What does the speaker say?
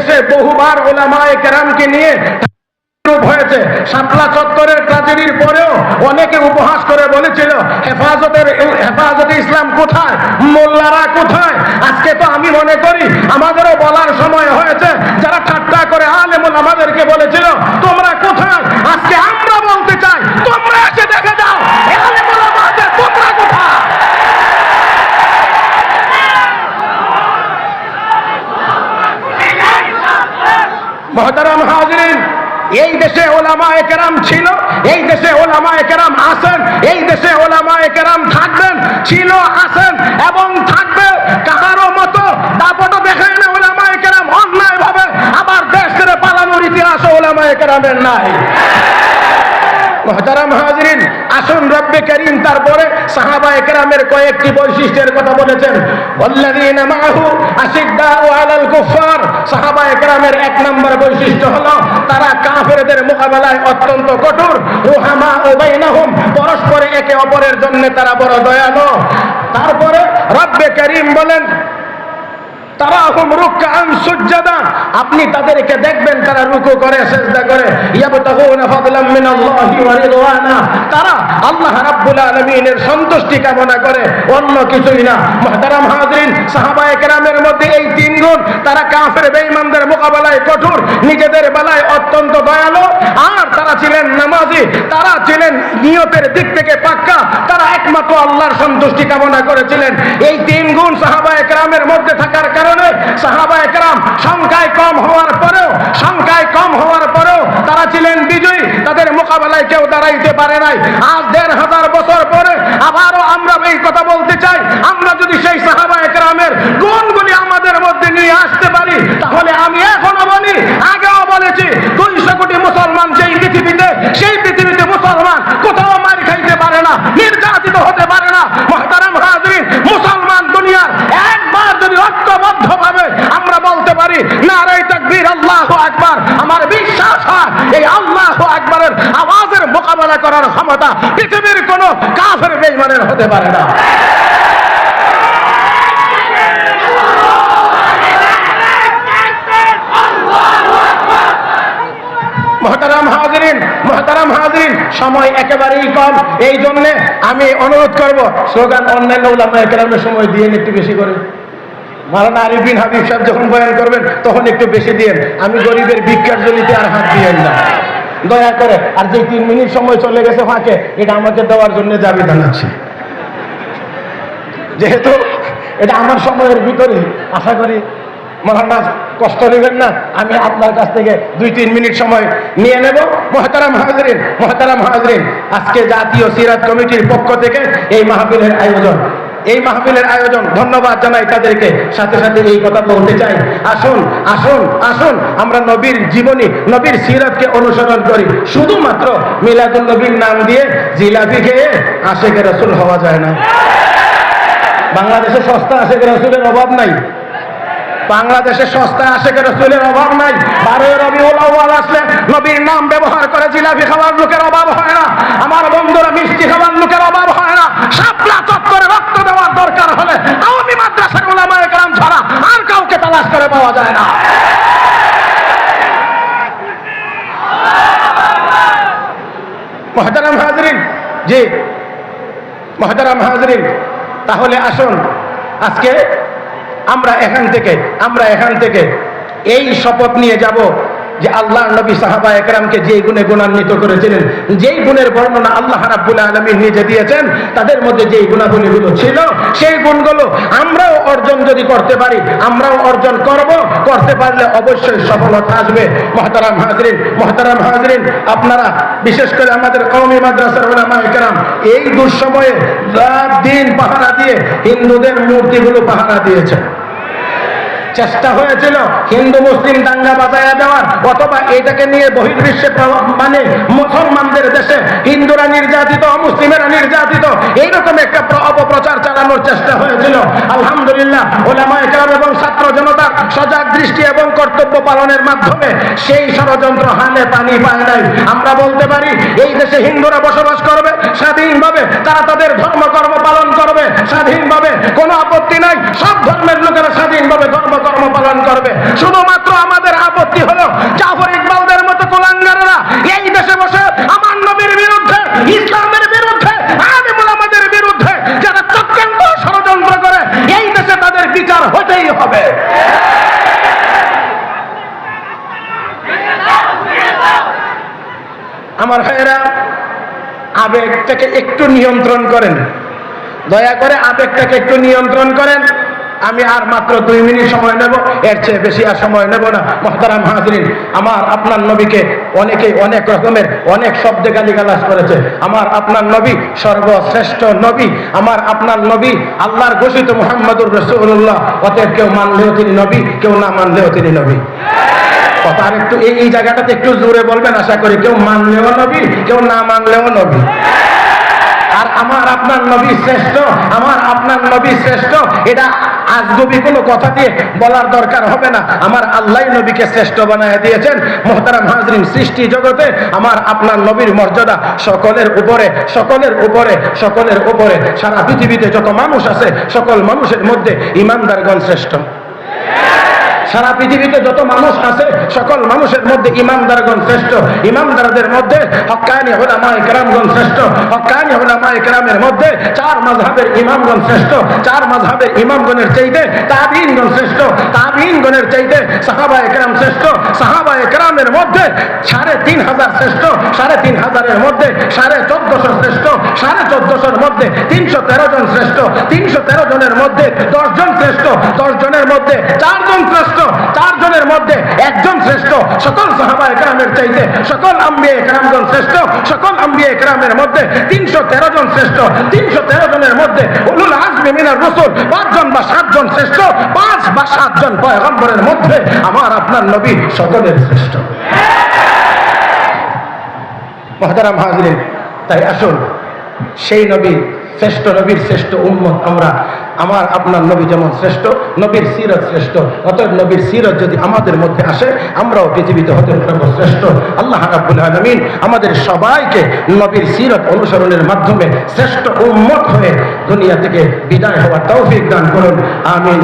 দেশে বহুবার ওলামায় কেরামকে নিয়ে হয়েছে। শাপলা চত্বরের ট্রাজেডির পরেও অনেকে উপহাস করে বলেছিল, হেফাজতের হেফাজতে ইসলাম কোথায়? মোল্লারা কোথায়? আজকে তো আমি মনে করি, আমাদেরও বলার মহতারাম হাজরিন, এই দেশে ওলামা একরাম ছিল, এই দেশে ওলামা একরাম আছেন, এই দেশে ওলামা একরাম থাকবেন, ছিল, আছেন এবং থাকবে। কাহারও মতো দাপট দেখায় না ওলামা একরাম অন্যায় ভাবে আবার দেশ ছেড়ে পালানোর ইতিহাস ওলামা একরামের নাই। মহতারাম হাজরিন আসুন রব্বে করিম, তারপরে সাহাবা একরামের কয়েকটি বৈশিষ্ট্যের কথা বলেছেন। ওয়াল্লাযীনা মাআহু আশিদ্দাউ আলাল কুফার সাহাবা একরামের এক নম্বর বৈশিষ্ট্য হলো, তারা কাফেরদের মোকাবেলায় অত্যন্ত কঠোর। রুহামা ও বাইনাহুম, পরস্পরে একে অপরের জন্য তারা বড় দয়ালু। তারপরে রব্বে করিম বলেন আপনি তাদেরকে দেখবেন, তারা রুকু করে, সেজদা করে। ইয়াবতাগুনা ফাদলাম তারা আল্লাহ রাব্বুল আলামিনের সন্তুষ্টি কামনা করে, অন্য কিছুই না। মুহতারাম সাহাবায়ে কেরামের মধ্যে এই তিন তারা কাফের বেঈমানদের মোকাবেলায় কঠোর, নিজেদের বেলায় অত্যন্ত দয়ালু, আর তারা ছিলেন নামাজি, তারা ছিলেন নিয়তের দিক থেকে পাক্কা, তারা একমাত্র আল্লাহর সন্তুষ্টি কামনা করেছিলেন। এই তিন গুণ সাহাবা একরামের মধ্যে থাকার কারণে সাহাবা একরাম সংখ্যায় কম হওয়ার পরেও, সংখ্যায় কম হওয়ার পরেও তারা ছিলেন বিজয়ী, তাদের মোকাবেলায় কেউ দাঁড়াইতে পারে নাই। আজ দেড় হাজার বছর পরে আবারও আমরা এই কথা বলতে চাই আমরা যদি সেই সাহাবা একরামের গুণগুলি আমাদের আসতে পারি, তাহলে আমি এখনও বলি, আগেও বলেছি, দুইশো কোটি মুসলমান সেই পৃথিবীতে সেই পৃথিবীতে মুসলমান কোথাও মার খাইতে পারে না, নির্যাতিত হতে পারে না। মহতারাম হাজরিন, মুসলমান দুনিয়ার একবার যদি ঐক্যবদ্ধ ভাবে আমরা বলতে পারি নারাই তাকবীর, আল্লাহ আকবার, আমার বিশ্বাস হয়, এই আল্লাহ আকবরের আওয়াজের মোকাবেলা করার ক্ষমতা পৃথিবীর কোনো কাফের বেইমানের হতে পারে না মহতারাম হাজরিন মহতারাম হাজরিন সময় একেবারেই কম। এই জন্য আমি অনুরোধ করব, স্লোগান অন্যান্য ওলামা একরামের সময় দিয়ে একটু বেশি করে। মারানা আরিফিন হাবিব সাহেব যখন বয়ান করবেন, তখন একটু বেশি দিয়েন। আমি গরিবের ভিক্ষার জলিতে আর হাত দিয়েন না। দয়া করে, আর যে তিন মিনিট সময় চলে গেছে ফাঁকে, এটা আমাকে দেওয়ার জন্য দাবি জানাচ্ছি। যেহেতু এটা আমার সময়ের ভিতরে আশা করি মহানা কষ্ট নেবেন না। আমি আপনার কাছ থেকে দুই তিন মিনিট সময় নিয়ে নেব। মহতারাম হাজরিন মহতারাম হাজরিন, আজকে জাতীয় সিরাত কমিটির পক্ষ থেকে এই মাহফিলের আয়োজন। এই মাহফিলের আয়োজন, ধন্যবাদ জানাই তাদেরকে। সাথে সাথে এই কথা বলতে চাই। আসুন আসুন আসুন। আমরা নবীর জীবনী, নবীর সিরাতকে অনুসরণ করি। শুধুমাত্র মিলাদুল নবীর নাম দিয়ে জিলাপি খেয়ে আশেখের রসুল হওয়া যায় না। বাংলাদেশে সস্তা আশেখ রসুলের অভাব নাই। বাংলাদেশে সস্তা আশেখ রসুলের অভাব নাই। বারোই রবিউল আউয়াল আসলে নবীর নাম ব্যবহার করে জিলাপি খাবার লোকের অভাব হয় না। আমার বন্ধুরা মিষ্টি খাবার লোকের অভাব হয় না। শাপলা চত্বরে রক্ত দেওয়ার দরকার হলে আওয়ামী মাদ্রাসার ওলামায়ে কেরাম ছাড়া আর কাউকে তালাশ করে পাওয়া যায় না। মহতারাম হাজরিন, জি। মহতারাম হাজরিন, তাহলে আসুন। আজকে আমরা এখান থেকে, আমরা এখান থেকে এই শপথ নিয়ে যাব যে আল্লাহ নবী সাহাবা একরামকে যেই গুণে গুণান্বিত করেছিলেন, যেই গুণের বর্ণনা আল্লাহ রাব্বুল আলমী নিজে দিয়েছেন, তাদের মধ্যে যেই গুণাবলীগুলো ছিল, সেই গুণগুলো আমরাও অর্জন যদি করতে পারি, আমরাও অর্জন করব। করতে পারলে অবশ্যই সফলতা আসবে। মহতারাম হাজরিন মহতারাম হাজরিন, আপনারা বিশেষ করে আমাদের কওমি মাদ্রাসার ওলামা একরাম, এই দুঃসময়ে দিন পাহারা দিয়ে হিন্দুদের মূর্তিগুলো পাহারা দিয়েছেন। চেষ্টা হয়েছিল হিন্দু, মুসলিম দাঙ্গা বাজায়া দেওয়ার। অথবা এটাকে নিয়ে বহির্বিশ্বে মানে মুসলমানদের দেশে হিন্দুরা নির্যাতিত, মুসলিমেরা নির্যাতিত, এইরকম একটা অপপ্রচার চালানোর চেষ্টা হয়েছিল। আলহামদুলিল্লাহ ওলামা একরাম এবং ছাত্র জনতার সজাগ দৃষ্টি এবং কর্তব্য পালনের মাধ্যমে সেই ষড়যন্ত্র হানে পানি পায় নাই। আমরা বলতে পারি, এই দেশে হিন্দুরা বসবাস করবে, স্বাধীনভাবে তারা তাদের ধর্মকর্ম পালন করবে, স্বাধীনভাবে কোনো আপত্তি নাই। সব ধর্মের লোকেরা স্বাধীনভাবে কর্ম পালন করবে। শুধুমাত্র আমাদের আপত্তি হলো জাফর ইকবালদের মতো কোলাঙ্গাররা এই দেশে বসে আমার নবীর বিরুদ্ধে, ইসলামের বিরুদ্ধে আমাদের বিরুদ্ধে যারা চক্রান্ত ষড়যন্ত্র করে, এই দেশে তাদের বিচার হতেই হবে। আমার ভাইয়েরা, আবেগটাকে একটু নিয়ন্ত্রণ করেন। দয়া করে আবেগটাকে একটু নিয়ন্ত্রণ করেন। আমি আর মাত্র দুই মিনিট সময় নেব, এর চেয়ে বেশি আর সময় নেব না। মহতারাম হাজরিন, আমার আপনার নবীকে অনেকে অনেক রকমের অনেক শব্দে গালিগালাজ করেছে। আমার আপনার নবী সর্বশ্রেষ্ঠ নবী, আমার আপনার নবী আল্লাহর ঘোষিত মোহাম্মদুর রসুল্লাহ অতএব কেউ মানলেও তিনি নবী, কেউ না মানলেও তিনি নবী। কথা আর একটু এই এই জায়গাটাতে একটু জোরে বলবেন, আশা করি কেউ মানলেও নবী, কেউ না মানলেও নবী। আর আমার আপনার নবী শ্রেষ্ঠ, আমার আপনার নবী শ্রেষ্ঠ, এটা আজগবি কোনো কথা দিয়ে বলার দরকার হবে না। আমার আল্লাহ নবীকে শ্রেষ্ঠ বানায় দিয়েছেন। মোহতারাম হাজরিন, সৃষ্টি জগতে আমার আপনার নবীর মর্যাদা সকলের উপরে সকলের উপরে সকলের উপরে। সারা পৃথিবীতে যত মানুষ আছে, সকল মানুষের মধ্যে ইমানদারগণ শ্রেষ্ঠ। সারা পৃথিবীতে যত মানুষ আছে, সকল মানুষের মধ্যে ইমানদারগণ শ্রেষ্ঠ। ইমানদারদের মধ্যে হক্কানি ওলামা গ্রামগণ শ্রেষ্ঠ। হক্কানি মায় গ্রামের মধ্যে চার মাঝাবের ইমামগণ শ্রেষ্ঠ। চার মাঝাবের ইমামগণের চাইতে তাবিনগণ শ্রেষ্ঠ। তাবিঈনগণের চাইতে সাহাবা ইকরাম শ্রেষ্ঠ, সাহাবা ইকরামের মধ্যে সাড়ে তিন হাজার শ্রেষ্ঠ, সাড়ে তিন হাজারের মধ্যে সাড়ে চোদ্দশো শ্রেষ্ঠ, সাড়ে চোদ্দশোর মধ্যে তিনশো তেরো জন শ্রেষ্ঠ, তিনশো তেরো জনের মধ্যে দশ জন শ্রেষ্ঠ, দশ জনের মধ্যে চারজন শ্রেষ্ঠ, চার জনের মধ্যে একজন শ্রেষ্ঠ। সকল সাহাবা একরামের চাইতে সকল আম্বিয়া একরামগণ শ্রেষ্ঠ, সকল আম্বিয়া একরামের মধ্যে তিনশো তেরো জন শ্রেষ্ঠ, তিনশো তেরো জনের মধ্যে উলুল আজমি মিনার রসুল পাঁচজন বা সাতজন শ্রেষ্ঠ, পাঁচ বা সাতজন পয়গম্বরের মধ্যে আমার আপনার নবী সকলের শ্রেষ্ঠ। মহতারাম হাজরিন, তাই আসুন, সেই নবী, শ্রেষ্ঠ নবীর শ্রেষ্ঠ উম্মত আমরা আমার, আপনার নবী যেমন শ্রেষ্ঠ, নবীর সিরত শ্রেষ্ঠ। অতএব নবীর সিরত যদি আমাদের মধ্যে আসে, আমরাও পৃথিবীতে হতে পারব শ্রেষ্ঠ। আল্লাহ রাব্বুল আলমিন আমাদের সবাইকে নবীর সিরত অনুসরণের মাধ্যমে শ্রেষ্ঠ উম্মত হয়ে দুনিয়া থেকে বিদায় হওয়ার তৌফিক দান করুন। আমিন